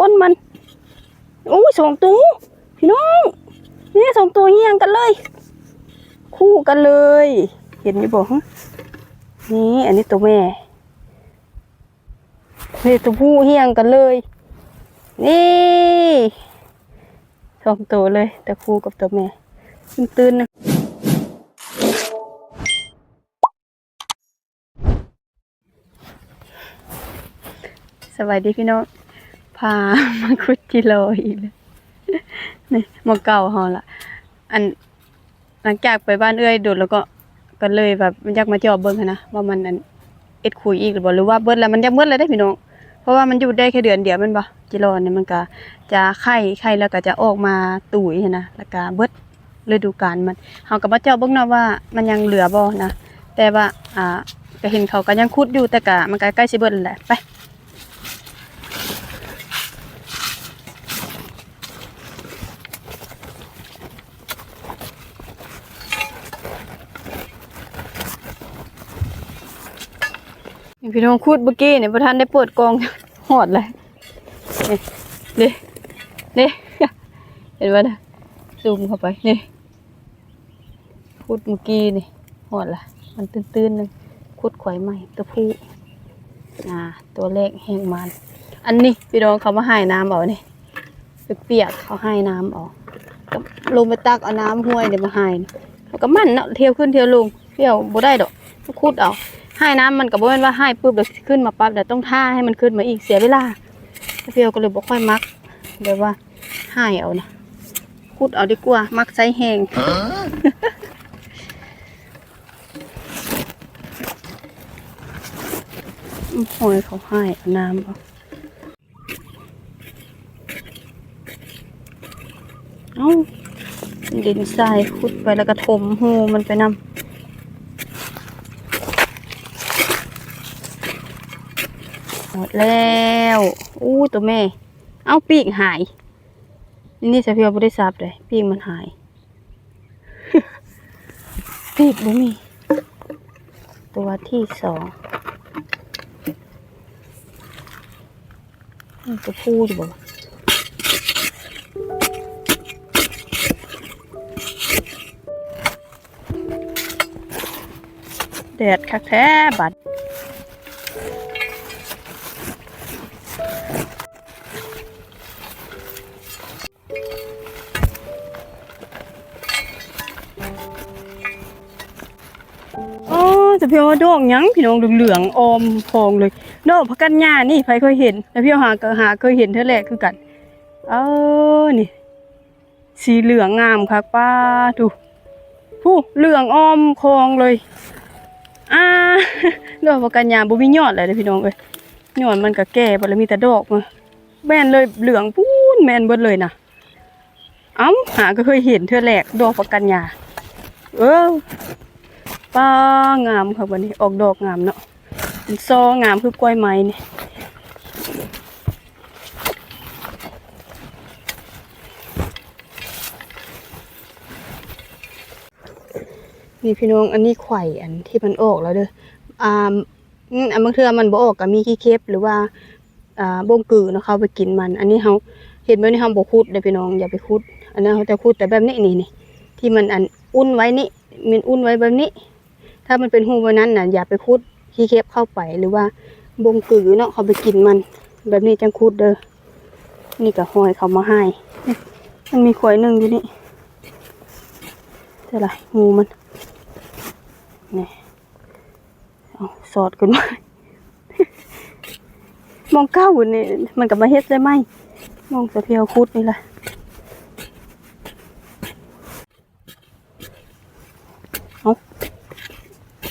ก้นมันโอ้ยสองตัวพี่น้องนี่สองตัวเฮียงกันเลย คู่กันเลย เห็นอยู่บ่ฮะนี่อันนี้ตัวแม่นี่ตัวผู้เฮียงกันเลย นี่สองตัวเลยแต่คู่กับตัวแม่ตื่นนะสวัสดีพี่น้อง พามาคุดจิโรอีกแล้วนี่หมาเก่าเฮาละอัน หลังจากไปบ้านเอ้ยโดดแล้วก็ก็เลยแบบมันอยากมาจอบเบิ่งหั้นนะว่ามันอันเอ็ดคุยอีกหรือบ่หรือว่าเบิดแล้วมันอยากเบิดแล้วได้พี่น้อง เพราะว่ามันอยู่ได้แค่เดือนเดียวแมันบ่จิโรเนี่ยมันก็จะไข่ไข่แล้วก็จะออกมาตุ๋ยหั้นนะแล้วก็เบิดฤดูกาลมันเฮาก็มาเจาะเบิ่งเนาะว่ามันยังเหลือบ่นะแต่ว่าอ่าก็เห็นเขาก็ยังขุดอยู่แต่ก็มันก็ใกล้สิเบิดแล้วแหละไป พี่น้องคูดเมื่อกี้เนี่ยประธานได้เปิดกองหอดเลยนี่นี่นี่เห็นว่านะซูมเข้าไปนี่คูดเมื่อกี้นี่หอดละมันตื้นๆนึงคูดข่อยใหม่ตัวผู้อ่าตัวเลขแห้งมัน อันนี้พี่น้องเขามาให้น้ำเอานี่เปียกเขาให้น้ำออกก็ลงไปตักเอาน้ำห้วยเดี๋ยวมาให้นะเขาก็มันเนาะเที่ยวขึ้นเที่ยวลงเที่ยวบ่ได้ดอกคูดเอา ให้น้ำมันกับว่าว่าให้ปุ๊บเดี๋ยวขึ้นมาปั๊บเดี๋ยวต้องท่าให้มันขึ้นมาอีกเสียเวลาเพียวก็เลยบอกค่อยมัก เดี๋ยวว่าให้เอานะพูดเอาดีกว่า มักใช้แหงอื้อหอยเขาให้เอาน้ำเอาเอ้าดินทรายขุดไปแล้วก็ถมหูมันไปนำ หมดแล้ว อู้ตัวแม่ เอาปีกหาย นี่สะเพียวบริษัทเลยปีกมันหาย ปีกบ่มี ตัวที่สองตัวผู้อยู่บ่วะแดดคักแท้บัด อจะพี่ว่าดอกหยังพี่น้องเหลืองๆอมพองเลยดอกพักกันหญ้านี่ใครเคยเห็นแล้วพี่หาก็หาเคยเห็นเท่าแรกคือกัน เออนี่ สีเหลืองงามคักป้าดูผู้เหลืองอมคองเลยอ่าดอกพักกันหญ้าบ่มียอดเลยเด้พี่น้องเอ้ยยอดมันก็แก่บ่แล้วมีแต่ดอกมาแม่นเลยเหลืองพูนแม่นเบิดเลยนะเอ้าหาก็เคยเห็นเท่าแรกดอกพักกันหญ้าเออ ป้างามค่ะวันนี้ ออกดอกงามเนาะมันซองามคือกล้วยไม้นี่นี่พี่น้องอันนี้ไข่อันที่มันออกแล้วเด้ออ่าอันบางเทื่อมันบ่ออกก็มีขี้เค็บหรือว่าอ่าบ่งกือเนาะเขาไปกินมัน อันนี้เขาเห็นไว้ในเฮาบ่คุดเด้อพี่น้องอย่าไปคุด อันนั้นเขาจะคุดแต่แบบนี้นี่นี่ที่มันอันอุ่นไว้นี่มันอุ่นไว้แบบนี้ ถ้ามันเป็นหูวันนั้นน่ะอย่าไปคุดขี้เค็บเข้าไปหรือว่าบงกือเนาะเขาไปกินมัน แบบนี้จังคุดเด้อนี่ก็หอยเขามาให้มันมีขวายหนึ่งอยู่นี่เท่าไรงูมันนี่เอาสอดกันมามองเก้าอยู่นี่มันกับมาเฮ็ดได้ไหมมองสะเพียวคุดนี่แหละ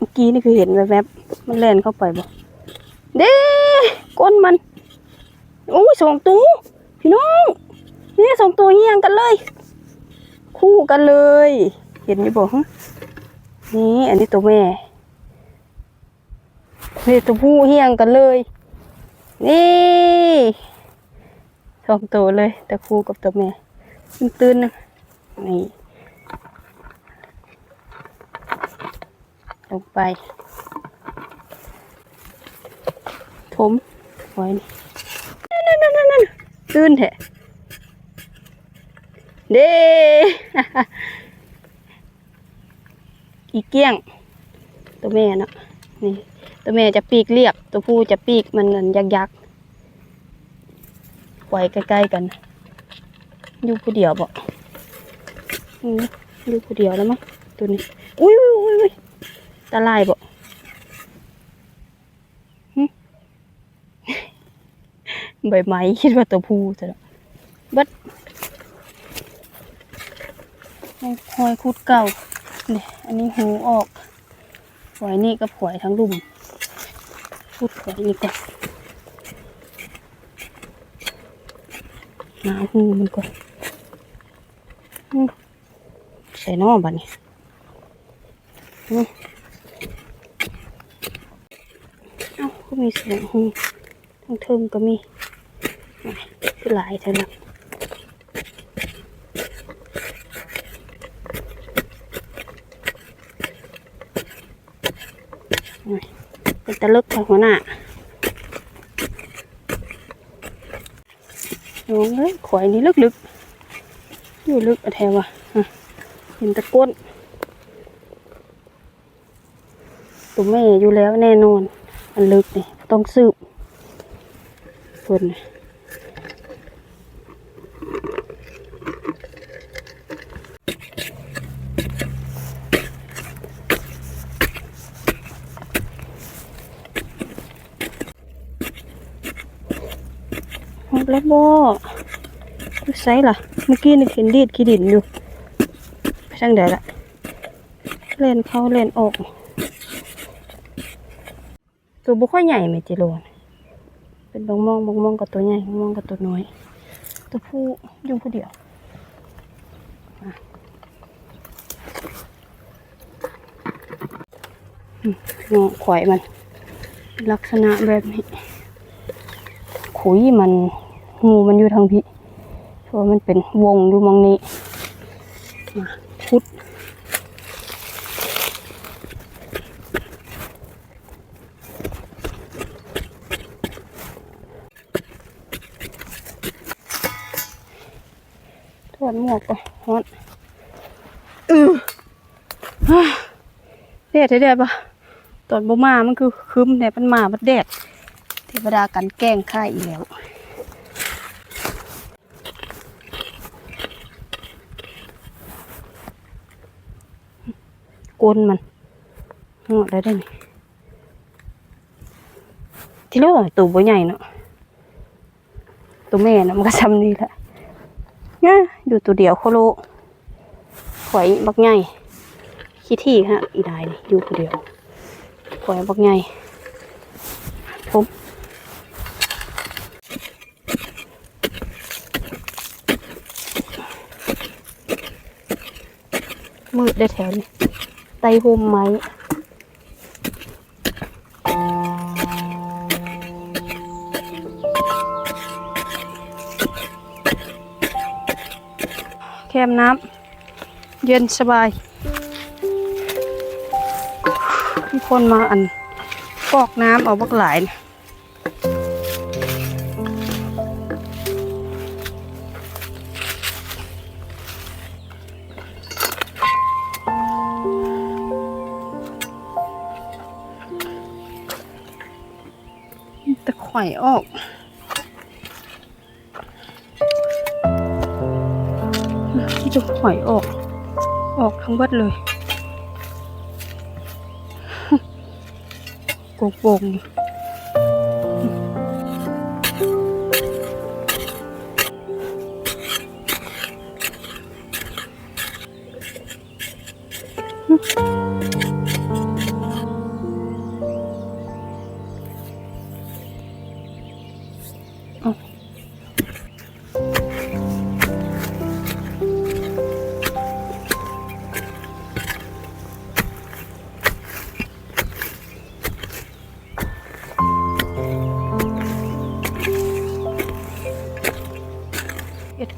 เมื่อกี้นี่คือเห็นแวบๆมันแล่นเข้าไปบ่เด้ก้นมันโอ้ยสองตัวพี่น้องนี่สองตัวเฮียงกันเลย คู่กันเลย เห็นอยู่บ่ฮะนี่อันนี้ตัวแม่นี่ตัวผู้เฮียงกันเลย นี่สองตัวเลยแต่คู่กับตัวแม่ตื่นๆนะนี่ ลงไป ถมไว้นี่นั่นนั่นนั่นนั่นตื่นแท้เด้อีเกี้ยง ตัวแม่เนาะนี่ ตัวแม่จะปีกเรียบ ตัวผู้จะปีกมันนั่นยักยักษ์ไว้ใกล้ๆกัน อยู่ผู้เดียวบอืมอยู่ผู้เดียวแล้วมั้งตัวนี้ อุ้ย ตาลายบ่ใบไม้คิดว่าตัวผู้จะบัดหอยคุดเก่าเนี่ยอันนี้หูออกหอยนี่ก็หอยทั้งลุ่มคุดหอยนี่ก่อนหาหูมันก่อนใส่นอบัดนี้อื็มีเสียงหูทั้งเทิงก็มีหลายเท่านั้นเป็นตะลึกค่ะหัวหน้าโอ้ยข่อยนี่ลึกๆอยู่ลึกอะแทวว่ะเห็นตะก้นตัวแม่อยู่แล้วแน่นอน มันลึกนี่ต้องสืบเพิ่นน่ะหกแล้วบ่ดูไซล่ะ เมื่อกี้นี่เห็นดีดขี้ดินอยู่ไปทางใดละเล่นเข้าเล่นออก ตัวบุค่อยใหญ่ไหมจิโรนเป็นบางมองบางมองกับตัวใหญ่บางมองกับตัวน้อย ตัวผู้ยู่ผู้เดียวอะอืมงอขวายมัน ลักษณะแบบนี้ ขุยมันงูมันอยู่ทางพี่เพราะมันเป็นวงอยู่มองนี้ ถอดหมวกก่อนฮอนเออฮ่าแดดแดดปะตอนบ่มามันคือคืมแดดมันมามันแดดเทวดากันแกล้งข้าอีกแล้วกลมันหอได้ได้ไหมที่เรียกว่าตัวบ่ใหญ่เนาะตัวแม่นะมันก็ซ้ำนี่แหละ นี่ยอยู่ตัวเดียวโคโลหอยบักใหญ่ขี้ที่ฮะอีได้อยู่ตัวเดียวหอยบักใหญ่ผมมืดได้แถวนี้ไตโฮมไม้ มน้ำเย็นสบายมีคนมาอันฟอกน้ำเอาบักหลายนะตะไคร่ออก จะหอยออก ออกทั้งเบิดเลยโกงโปงเอ็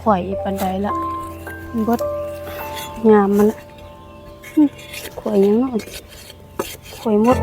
ข่อยปันไดละมันเบดงามมันละข่อยยังเนาะข่อยมด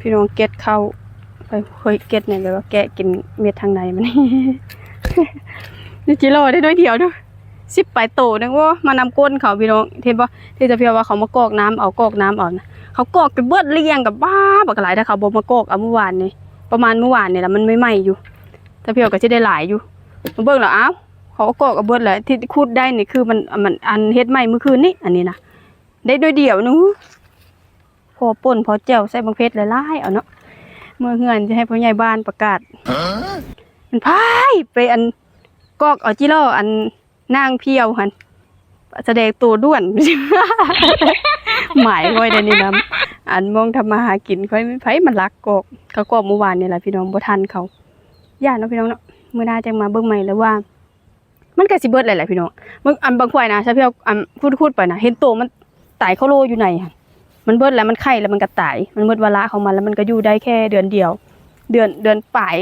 พี่น้องเก็ดเข้าไปเคยเก็ดเนี่ยแบบว่าแกะกินเม็ดทางในมันนี่จิโร่ได้น้อยเดียวด้วยสิบปลายโตนึงว่ามานำก้นเขาพี่น้องเห็นปะที่จะเพียวว่าเขามากอกน้ำเอากอกน้ำเอานะเขากอกกันเบิดเรียงกับบ้าบักหลายถ้าเขาบ่มากอกเอาเมื่อวานนี่ประมาณเมื่อวานนี่แหละมันไม่ไหม้อยู่ถ้าเพียวก็จะได้หลายอยู่มาเบิ่งแล้วอ้าวเขาก็กอกเอาเบิดแหละที่คูดได้นี่คือมันมันอันเฮ็ดไหม้เมื่อคืนนี่อันนี้นะได้ด้วยเดียวนู้ พอป่นพอแจ่วใส่บางเพชรหลายๆเอาเนาะเมื่อเฮือนจะให้พ่อใหญ่บ้านประกาศมันพายไปอันกอกเอาจิโร่อันนางเพียวหันแสดงตัวด้วนหมายไว้เดี๋ยวนี้นะอันมองทำมาหากินค่อยไม่ไผมันรักกอกเขากอกเมื่อวานนี่แหละพี่น้องบ่ทันเขาย่านเนาะพี่น้องเนาะมื้อหน้าจังมาเบิ่งใหม่แล้วว่า มันก็สิเบิดหลายๆพี่น้องมึงอันบางควายนะใช่พี่เอาอันพูดๆไปนะเห็นโตวมันตายเข้าโลอยู่ในหัน มันเบิดแล้วมันไข่แล้วมันก็ตาย มันเบิดเวลาของมันแล้วมันก็อยู่ได้แค่เดือนเดียว เดือนเดือนปลาย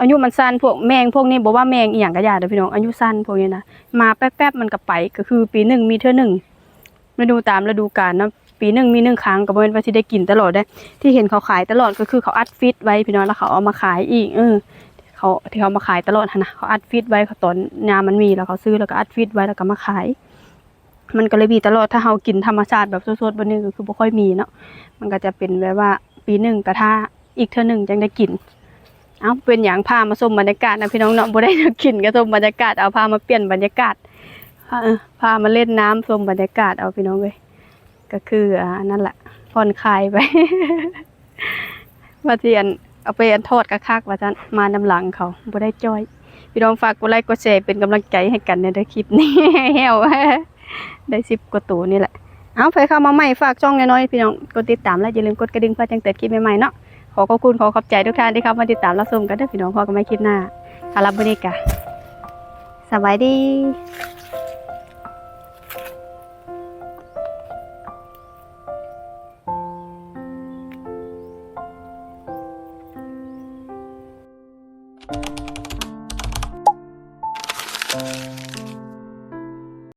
อายุมันสั้นพวกแมงพวกนี้บอกว่าแมงอีหยังก็อย่าเด้อพี่น้องอายุสั้นพวกนี้นะมาแป๊บๆมันก็ไปก็คือปีหนึ่งมีเท่าหนึ่งฤดูตามฤดูกาลนะปีหนึ่งมีหนึ่งครั้งก็บ่แม่นว่าสิได้กินตลอดได้ ที่เห็นเขาขายตลอดก็คือเขาอัดฟิตไว้พี่น้องแล้วเขาเอามาขายอีกเออเขาที่เขามาขายตลอดนะเขาอัดฟิตไว้เขาตอนยามมันมีแล้วเขาซื้อแล้วก็อัดฟิตไว้แล้วก็มาขาย มันก็เลยมีตลอดถ้าเรากินธรรมชาติแบบสดๆบนนี้ก็คือบ่ค่อยมีเนาะมันก็จะเป็นแบบว่าปีหนึ่งกระทาอีกเท่าหนึ่งจังได้กินเอาเป็นอย่างพามาชมบรรยากาศนะพี่น้องเนาะบ่ได้กินก็ชมบรรยากาศเอาพามาเปลี่ยนบรรยากาศเออพามาเล่นน้ำชมบรรยากาศเอาพี่น้องเลยก็คืออ่านั่นแหละผ่อนคลายไปว่าที่อันเอาไปอันทอดกระคักว่าจันมานำหลังเขาบ่ได้จ้อย พี่น้องฝากกดไลค์กดแชร์เป็นกำลังใจให้กันในคลิปนี้แฮว ได้สิบกว่าตัวนี่แหละ เอาไปเข้ามาใหม่ฝากช่องน้อยๆพี่น้องกดติดตามและอย่าลืมกดกระดิ่งเพื่อแจ้งเตือนคลิปใหม่ๆเนาะขอขอบคุณขอขอบใจทุกท่านที่เข้ามาติดตามรับชมกันด้อพี่น้องพอกันไม่คลิปหน้าคารับบุนิกะสบายดี